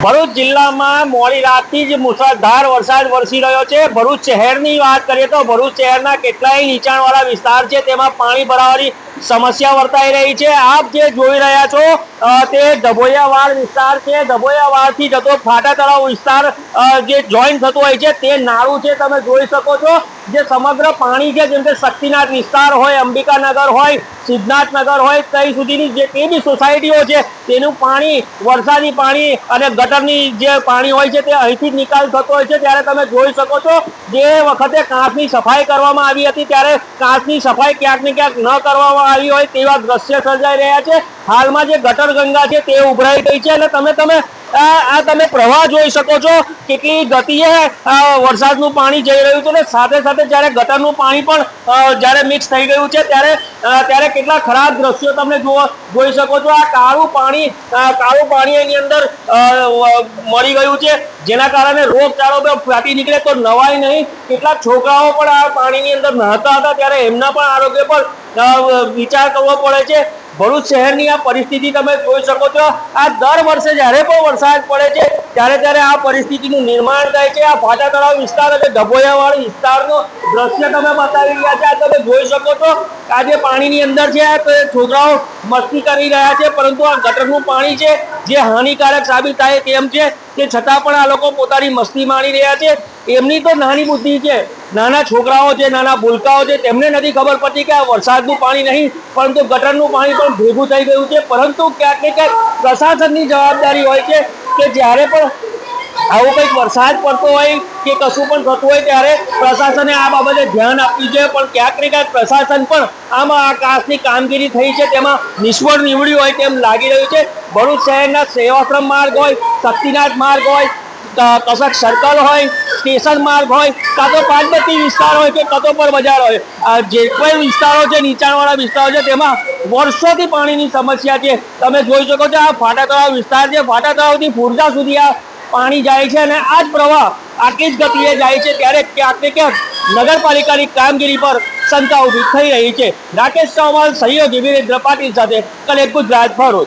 ભરૂચ જિલ્લામાં મોડી રાતથી જ મુસળધાર વરસાદ વરસી રહ્યો છે. ભરૂચ શહેરની વાત કરીએ તો ભરૂચ શહેરના કેટલાય નીચાણવાળા વિસ્તાર છે, તેમાં પાણી ભરાવાની સમસ્યા વર્તાઈ રહી છે. આપ જે જોઈ રહ્યા છો તે ડભોયાવાડ વિસ્તાર છે. ડભોયાવાડથી જતો ફાટા તળાવ વિસ્તાર જે જોઈન થતું હોય છે, તે નાળું છે. તમે જોઈ શકો છો જે સમગ્ર પાણી છે, જેમ કે શક્તિનાથ વિસ્તાર હોય, અંબિકાનગર હોય, સિદ્ધનાથનગર હોય, ત્યાં સુધીની જે તે બી સોસાયટીઓ છે, તેનું પાણી વરસાદી પાણી અને ગટરની જે પાણી હોય છે, તે અહીંથી નિકાલ થતો હોય છે. ત્યારે તમે જોઈ શકો છો જે વખતે કાંસની સફાઈ કરવામાં આવી હતી, ત્યારે કાંસની સફાઈ ક્યાંક ને ક્યાંક ન કરવામાં આવી હોય તેવા દ્રશ્ય સર્જાઈ રહ્યા છે. હાલમાં જે ગટર ગંગા છે, તે ઉભરાઈ ગઈ છે અને તમે તમે, આ તમે પ્રવાહ જોઈ શકો છો, કેટલી ગતિએ વરસાદનું પાણી જઈ રહ્યું છે અને સાથે સાથે જ્યારે ગટરનું પાણી પણ જ્યારે મિક્સ થઈ ગયું છે, ત્યારે ત્યારે કેટલા ખરાબ દ્રશ્યો તમે જુઓ, જોઈ શકો છો, આ કાળું પાણી કાળું પાણી એની અંદર મળી ગયું છે, જેના કારણે રોગચાળો ફાટી નીકળે તો નવાય નહીં, કેટલાક છોકરાઓ પણ આ પાણીની અંદર નહાતા હતા, ત્યારે એમના પણ આરોગ્ય પર વિચાર કરવો પડે છે ભરૂચ શહેરની આ પરિસ્થિતિ તમે જોઈ શકો છો. આ દર વર્ષે જ્યારે પણ વરસાદ પડે છે, ત્યારે ત્યારે આ પરિસ્થિતિનું નિર્માણ થાય છે. આ ફાટા તળાવ વિસ્તાર અને ડભોયાવાડ વિસ્તારનો દ્રશ્ય તમે બતાવી રહ્યા છે. આ તમે જોઈ શકો છો આ પાણીની અંદર છે તો છોકરાઓ મસ્તી કરી રહ્યા છે, પરંતુ આ ગટરનું પાણી છે, જે હાનિકારક સાબિત થાય તેમ છે. તે છતાં પણ આ લોકો પોતાની મસ્તી માણી રહ્યા છે. એમની તો નાની બુદ્ધિ છે. નાના છોકરાઓ છે, નાના ભૂલકાઓ છે, તેમને નથી ખબર પડતી કે આ વરસાદનું પાણી નહીં, પરંતુ ગટરનું પાણી પણ ભેગું થઈ ગયું છે. પરંતુ ક્યાંક ને ક્યાંક પ્રશાસનની જવાબદારી હોય છે કે જ્યારે પણ આવો કંઈક વરસાદ પડતો હોય કે કશું પણ થતું હોય ત્યારે પ્રશાસને આ બાબતે ધ્યાન આપવું જોઈએ. પણ ક્યાંક ને ક્યાંક પ્રશાસન પણ આમાં આ કાસની કામગીરી થઈ છે, તેમાં નિષ્ફળ નીવડ્યું હોય તેમ લાગી રહ્યું છે. ભરૂચ શહેરના સેવાશ્રમ માર્ગ હોય, શક્તિનાથ માર્ગ હોય ક- કસક સર્કલ હોય, સ્ટેશન માર્ગ હોય, કાં તો પાંચબત્તી વિસ્તાર હોય કે કતો પર બજાર હોય, આ જે કોઈ વિસ્તારો છે, નીચાણવાળા વિસ્તારો છે, તેમાં વર્ષોથી પાણીની સમસ્યા છે. તમે જોઈ શકો છો, આ ફાટા તળાવ વિસ્તાર છે. ફાટા તળાવથી ફુરજા સુધી આ પાણી જાય છે અને આ જ પ્રવાહ આટલી જ ગતિએ જાય છે, ત્યારે ક્યાંક ને ક્યાંક નગરપાલિકાની કામગીરી પર શંકા ઊભી થઈ રહી છે. રાકેશ ચૌહાણ, સહયોગી વિરેન્દ્ર પાટીલ સાથે કલેક્ટ ગુજરાત ભરૂચ.